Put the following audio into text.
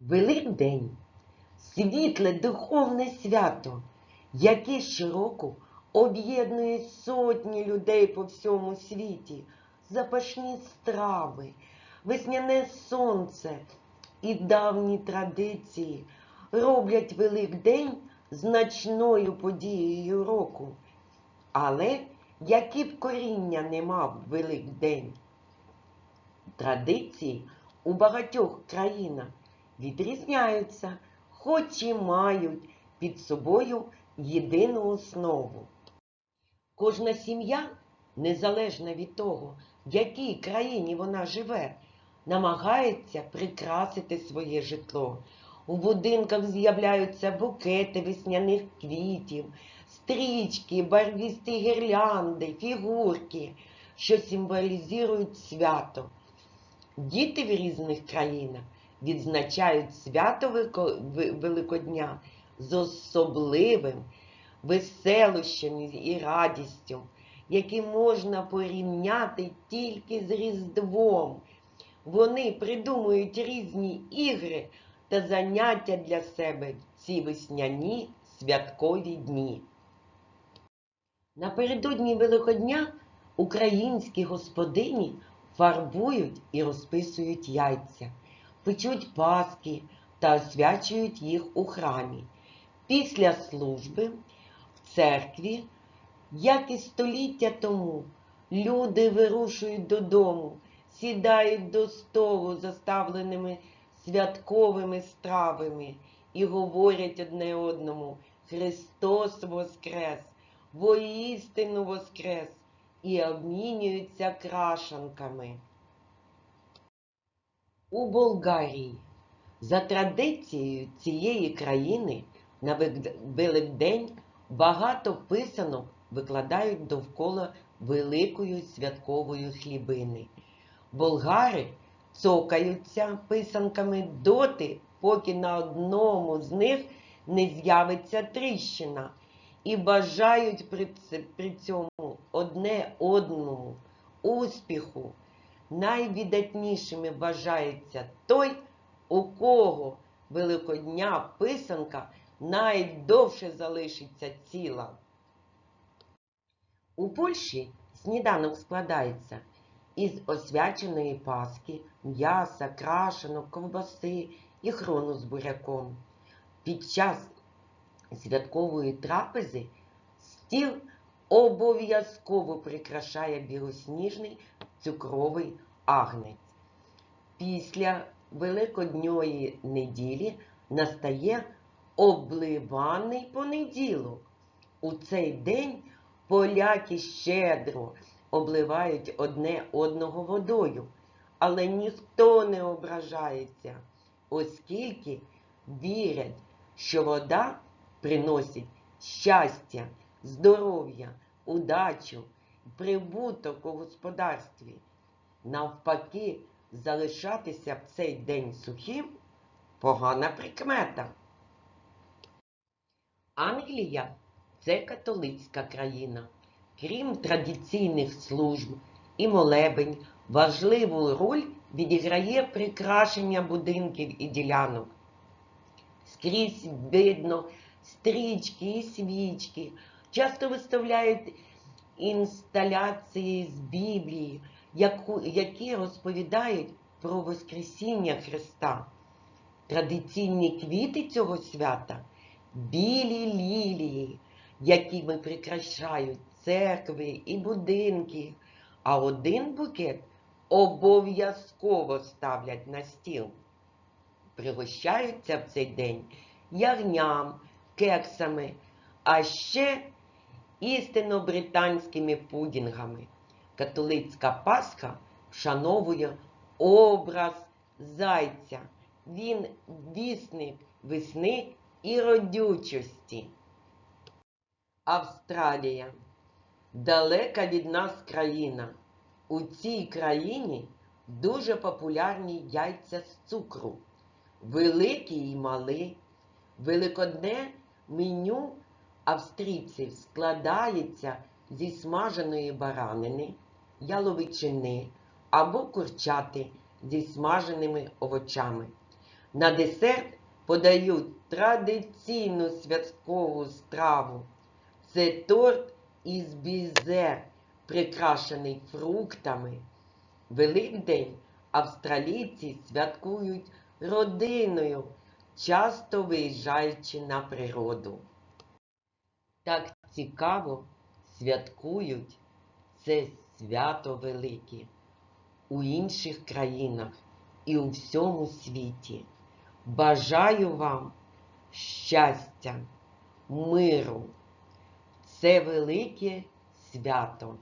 Великдень. Світле духовне свято, яке щороку об'єднує сотні людей по всьому світі, запашні страви, весняне сонце і давні традиції роблять Великдень значною подією року. Але які б коріння не мав Великдень, традиції у багатьох країнах відрізняються, хоч і мають під собою єдину основу. Кожна сім'я, незалежно від того, в якій країні вона живе, намагається прикрасити своє житло. У будинках з'являються букети весняних квітів, стрічки, барвісті гірлянди, фігурки, що символізують свято. Діти в різних країнах відзначають свято Великодня з особливим веселощами і радістю, які можна порівняти тільки з Різдвом. Вони придумують різні ігри та заняття для себе ці весняні святкові дні. Напередодні Великодня українські господині фарбують і розписують яйця, печуть паски та освячують їх у храмі. Після служби в церкві, як і століття тому, люди вирушують додому, сідають до столу, заставленими святковими стравами, і говорять одне одному Христос Воскрес! воістину воскрес і обмінюються крашанками. У Болгарії за традицією цієї країни на Великдень багато писанок викладають довкола великої святкової хлібини. Болгари цокаються писанками доти, поки на одному з них не з'явиться тріщина і бажають при цьому одне одному успіху. Найвідатнішими вважається той, у кого Великодня писанка найдовше залишиться ціла. У Польщі сніданок складається із освяченої паски, м'яса, крашенок, ковбаси і хрону з буряком. Під час святкової трапези стіл обов'язково прикрашає білосніжний цукровий агнець. Після Великодньої неділі настає обливаний понеділок. У цей день поляки щедро обливають одне одного водою, але ніхто не ображається, оскільки вірять, що вода приносить щастя, здоров'я, удачу, прибуток у господарстві. Навпаки, залишатися в цей день сухим погана прикмета. Англія це католицька країна. Крім традиційних служб і молебень, важливу роль відіграє прикрашення будинків і ділянок. Скрізь видно стрічки і свічки. Часто виставляють інсталяції з Біблії, які розповідають про Воскресіння Христа. Традиційні квіти цього свята білі лілії, якими прикрашають церкви і будинки, а один букет обов'язково ставлять на стіл. Пригощаються в цей день ягням, кексами, а ще істинно британськими пудінгами. Католицька Пасха вшановує образ зайця. Він вісник весни і родючості. Австралія далека від нас країна. У цій країні дуже популярні яйця з цукру, великі і малі. Великодне меню австрійців складається зі смаженої баранини, яловичини або курчати зі смаженими овочами. На десерт подають традиційну святкову страву. Це торт із бізе, прикрашений фруктами. Великдень австралійці святкують родиною, часто виїжджаючи на природу. Так цікаво святкують це свято велике у інших країнах і у всьому світі. Бажаю вам щастя, миру. Це велике свято.